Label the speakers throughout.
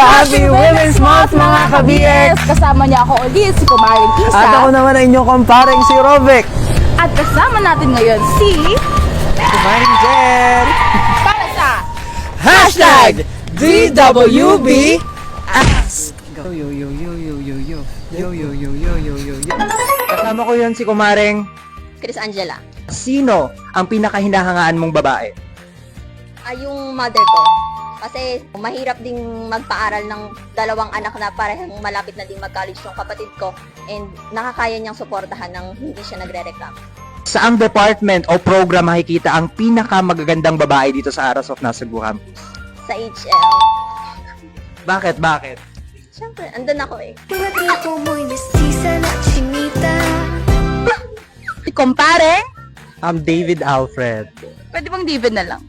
Speaker 1: Happy Women's Month mga ka-BX!
Speaker 2: Kasama niya ako ulit, si Kumaring Isa.
Speaker 1: At ako naman ang inyong kumparing si Robek.
Speaker 2: At kasama natin ngayon si...
Speaker 1: Kumaring Jen!
Speaker 2: Para sa...
Speaker 1: Hashtag DWB Ask! Yo, yo, yo, yo, yo, yo, yo. Yo, yo, yo, yo, yo, yo, yo. Kasama ko yan si Kumaring.
Speaker 3: Chris Angela.
Speaker 1: Sino ang pinakahinahangaan mong babae?
Speaker 3: Ah, yung mother ko. Kasi mahirap ding magpaaral ng dalawang anak na parehong malapit na din mag-college yung kapatid ko and nakakaya niyang suportahan ng hindi siya nagre-reklamo.
Speaker 1: Saang department o program makikita ang pinakamagagandang babae dito sa Aras of Nasugbu Campus?
Speaker 3: Sa HL,
Speaker 1: Bakit? Bakit?
Speaker 3: syempre, andun ako eh.
Speaker 4: Atributo muy mestiza la chinita.
Speaker 2: Si Kumpare.
Speaker 1: I'm David Alfred.
Speaker 2: Pwede bang David na lang?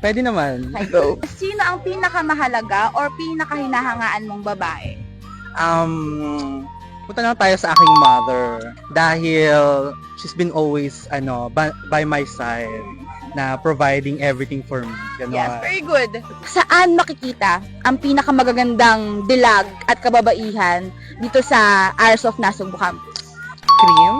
Speaker 1: Pwede naman.
Speaker 2: Go. Sino ang pinakamahalaga or pinakahinahangaan mong babae?
Speaker 1: Um, punta na tayo sa aking mother. Dahil she's been always, ano, by, by my side na providing everything for me. Ganon.
Speaker 2: Yes, very good. Saan makikita ang pinakamagagandang dilag at kababaihan dito sa Hours of Nasugbu Campus?
Speaker 1: Cream?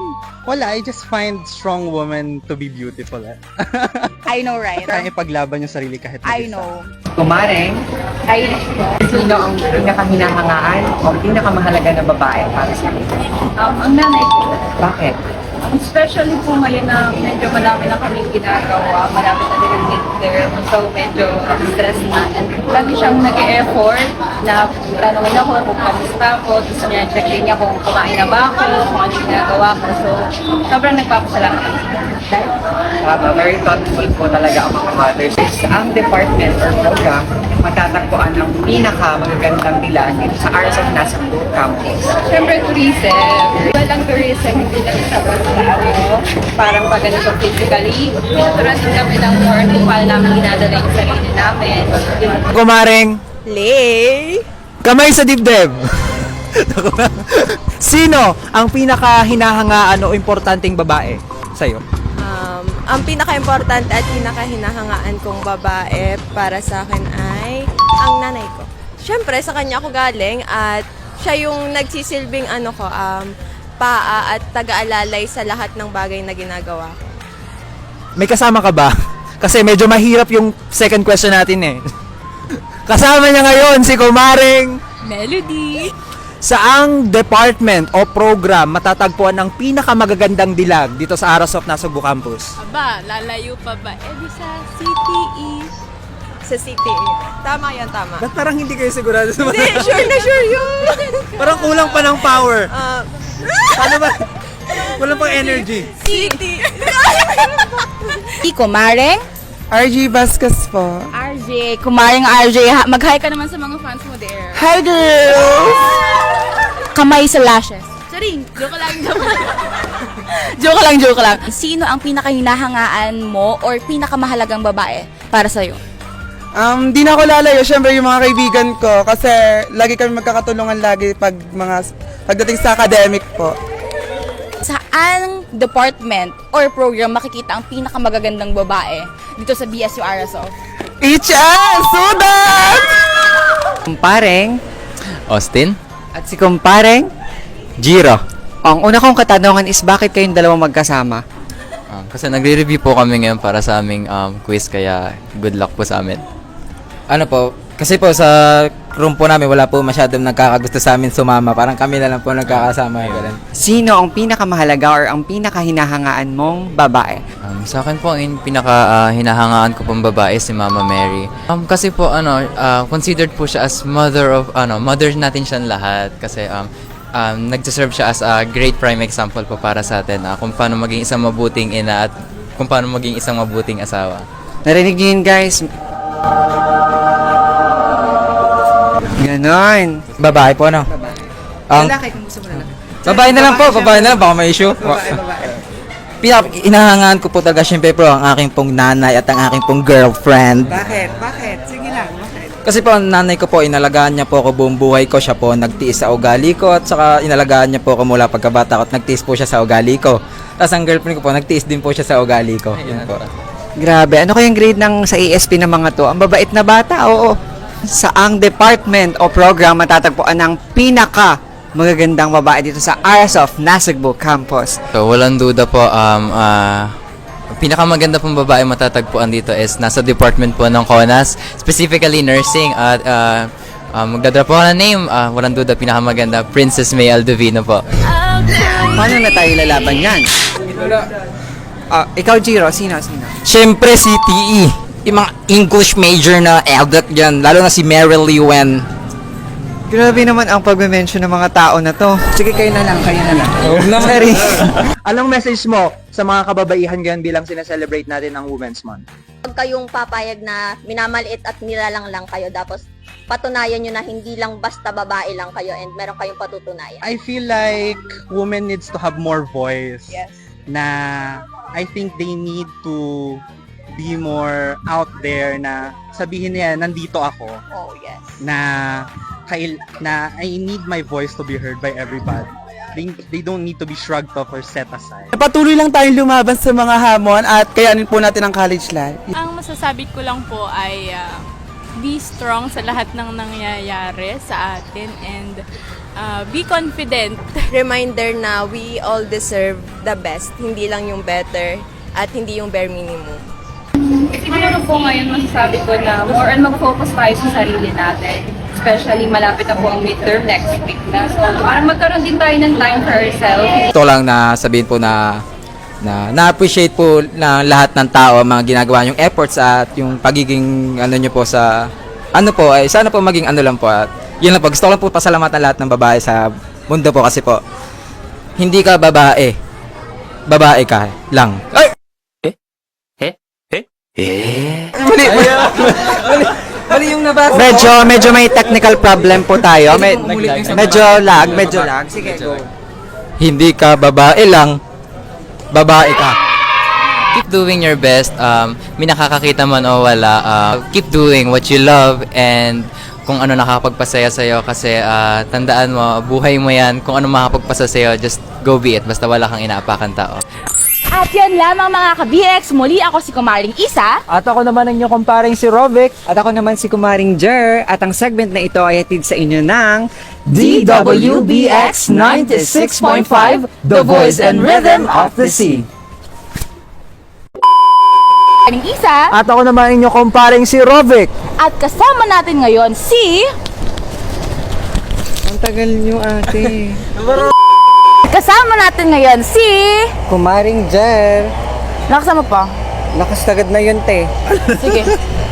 Speaker 1: Wala, I just find strong woman to be beautiful. Eh.
Speaker 2: I know, right?
Speaker 1: Kaya ipaglaban yung sarili kahit
Speaker 2: I
Speaker 1: mag-isa.
Speaker 2: know.
Speaker 5: Kumaring,
Speaker 2: I
Speaker 5: sino ang pinakahinahangaan o pinakamahalaga na babae para sa iyo?
Speaker 6: Um, ang nanay ko,
Speaker 5: Bakit?
Speaker 6: Especially po ngayon na medyo marami na kami ginagawa, marami na din ang midterm, so medyo stress na. And lagi siyang nag-e-effort na tanongin ako kung kamusta ako, tapos niya-check din niya kung kumain na ba ako, kung ano ginagawa ko. So, sobrang nagpapasalamat.
Speaker 5: Tama, very thoughtful po talaga ang mga mothers. Ang department or program, matatagpuan ang pinakamagagandang bilan dito sa Arts of Nasa Blue Campus.
Speaker 6: Siyempre, tourism. Well, ang tourism, hindi lang sa parang pag ganito physically. Tinuturan din kami ng more kung paano namin ginadala yung sarili namin.
Speaker 1: Kumaring,
Speaker 2: Lay!
Speaker 1: kamay sa dibdib! Sino ang pinaka-hinahangaan o importanteng babae sa'yo?
Speaker 7: Um, ang pinaka-importante at pinaka-hinahangaan kong babae para sa akin ay ang nanay ko. Siyempre, sa kanya ako galing at siya yung nagsisilbing ano ko, um, paa at taga-alalay sa lahat ng bagay na ginagawa ko.
Speaker 1: May kasama ka ba? Kasi medyo mahirap yung second question natin eh. Kasama niya ngayon si Kumaring
Speaker 2: Melody!
Speaker 1: Saang department o program matatagpuan ang pinakamagagandang dilag dito sa Aras of Nasugbu Campus?
Speaker 7: Aba, lalayo pa ba? Eh di sa CTE. Sa CTE. Tama yan, tama.
Speaker 1: Ba't parang hindi kayo sigurado sa
Speaker 7: Hindi, sure na sure yun.
Speaker 1: Parang kulang pa ng power.
Speaker 7: Ah,
Speaker 1: Paano ba? Kulang pang energy.
Speaker 7: CTE.
Speaker 2: Si Kumaring.
Speaker 8: RG Vasquez po.
Speaker 2: RJ. Kumaring RJ. Ha- Mag-hi ka naman sa mga fans mo there.
Speaker 8: Hi girls!
Speaker 2: Kamay sa lashes. Sorry, joke lang, joke lang. joke lang, joke lang. Sino ang pinakahinahangaan mo or pinakamahalagang babae para sa'yo?
Speaker 8: Um, di na ako lalayo, syempre yung mga kaibigan ko kasi lagi kami magkakatulungan lagi pag mga pagdating sa academic po.
Speaker 2: Saan department or program makikita ang pinakamagagandang babae dito sa BSU RSO?
Speaker 8: HS! Sudan!
Speaker 9: Kumpareng
Speaker 10: Austin?
Speaker 9: at si kumpareng
Speaker 10: Jiro.
Speaker 9: ang una kong katanungan is bakit kayong dalawa magkasama?
Speaker 10: Um, kasi nagre-review po kami ngayon para sa aming um, quiz kaya good luck po sa amin.
Speaker 11: Ano po, kasi po sa room po namin wala po masyadong nagkakagusto sa amin sumama. Parang kami na lang po nagkakasama. Ganun.
Speaker 9: Sino ang pinakamahalaga or ang pinakahinahangaan mong babae?
Speaker 10: Um, sa akin po, ang pinaka hinahangaan ko pong babae si Mama Mary. Um, kasi po, ano, ah, considered po siya as mother of, ano, mother natin siyang lahat. Kasi, um, um, nagsiserve siya as a great prime example po para sa atin ah, kung paano maging isang mabuting ina at kung paano maging isang mabuting asawa.
Speaker 9: Narinig niyo yun guys? Ganon.
Speaker 11: Babae po, no? Ang,
Speaker 9: Lalaki kung gusto mo lalaki.
Speaker 11: babae na lang po, babae na lang. Baka may issue. Pinak inahangaan ko po talaga syempre po ang aking pong nanay at ang aking pong girlfriend.
Speaker 8: Bakit? Bakit? Sige lang, bakit?
Speaker 11: Kasi po, ang nanay ko po, inalagaan niya po ako buong buhay ko. Siya po nagtiis sa ugali ko at saka inalagaan niya po ako mula pagkabata ko at nagtiis po siya sa ugali ko. Tapos ang girlfriend ko po, nagtiis din po siya sa ugali ko. Yun po.
Speaker 9: Grabe, ano kayang grade ng sa ESP ng mga to? Ang babait na bata, oo. saang department o program matatagpuan ng pinaka magagandang babae dito sa RSF Nasugbu Campus?
Speaker 10: So, walang duda po, um, ah, pinakamaganda pong babae matatagpuan dito is nasa department po ng CONAS, specifically nursing at uh, magdadrop po ng name, ah, walang duda, pinakamaganda, Princess May Aldovino po.
Speaker 9: Paano na tayo lalaban yan? Ah, ikaw, Jiro, sino, sino?
Speaker 11: Siyempre si TE. Yung mga English major na elder dyan, lalo na si Meryl Yuen.
Speaker 9: Grabe naman ang pag-mention ng mga tao na to. Sige, kayo na lang, kayo na lang. Sorry.
Speaker 1: Anong message mo sa mga kababaihan ngayon bilang sineselebrate natin ang Women's Month?
Speaker 3: Huwag kayong papayag na minamaliit at nilalang lang kayo. Tapos patunayan nyo na hindi lang basta babae lang kayo and meron kayong patutunayan.
Speaker 1: I feel like women needs to have more voice.
Speaker 3: Yes.
Speaker 1: Na I think they need to be more out there na sabihin niya, nandito ako.
Speaker 3: Oh, yes.
Speaker 1: Na, kail, na I need my voice to be heard by everybody. They, they don't need to be shrugged off or set aside.
Speaker 8: Patuloy lang tayong lumaban sa mga hamon at kayanin po natin ang college life.
Speaker 6: Ang masasabi ko lang po ay ah, be strong sa lahat ng nangyayari sa atin and ah, be confident.
Speaker 7: Reminder na we all deserve the best, hindi lang yung better at hindi yung bare minimum.
Speaker 6: Siguro po ngayon masasabi ko na more on mag-focus tayo sa sarili natin. Especially malapit na po ang midterm next week na. So parang magkaroon din tayo ng time for ourselves.
Speaker 11: Ito lang na sabihin po na na na-appreciate po na lahat ng tao ang mga ginagawa yung efforts at yung pagiging ano nyo po sa ano po ay sana po maging ano lang po at yun lang po. Gusto ko lang po pasalamatan lahat ng babae sa mundo po kasi po hindi ka babae. Babae ka lang. Ay!
Speaker 9: Mali, mali, mali, mali yung nabasa. Medyo, medyo may technical problem po tayo. Med, medyo lag, medyo lag. Sige, go.
Speaker 11: hindi ka babae lang. Babae ka.
Speaker 10: Keep doing your best, um, may nakakakita man o wala, uh, keep doing what you love and kung ano nakakapagpasaya sa'yo kasi ah, tandaan mo, buhay mo yan, kung ano makakapagpasaya sa'yo, just go be it, basta wala kang inaapakan tao.
Speaker 2: At yan lamang mga ka-BX, muli ako si Kumaring Isa.
Speaker 9: At ako naman ang inyong kumparing si Rovic. At ako naman si Kumaring Jer. At ang segment na ito ay hatid sa inyo ng DWBX 96.5, The Voice and Rhythm of the Sea.
Speaker 2: Kumaring Isa.
Speaker 9: At ako naman inyong kumparing si Rovic.
Speaker 2: At kasama natin ngayon si...
Speaker 9: Ang tagal nyo ate.
Speaker 2: Kasama natin ngayon si...
Speaker 9: Kumaring Jer.
Speaker 2: Nakasama pa.
Speaker 9: Lakas tagad na yun te.
Speaker 2: Sige.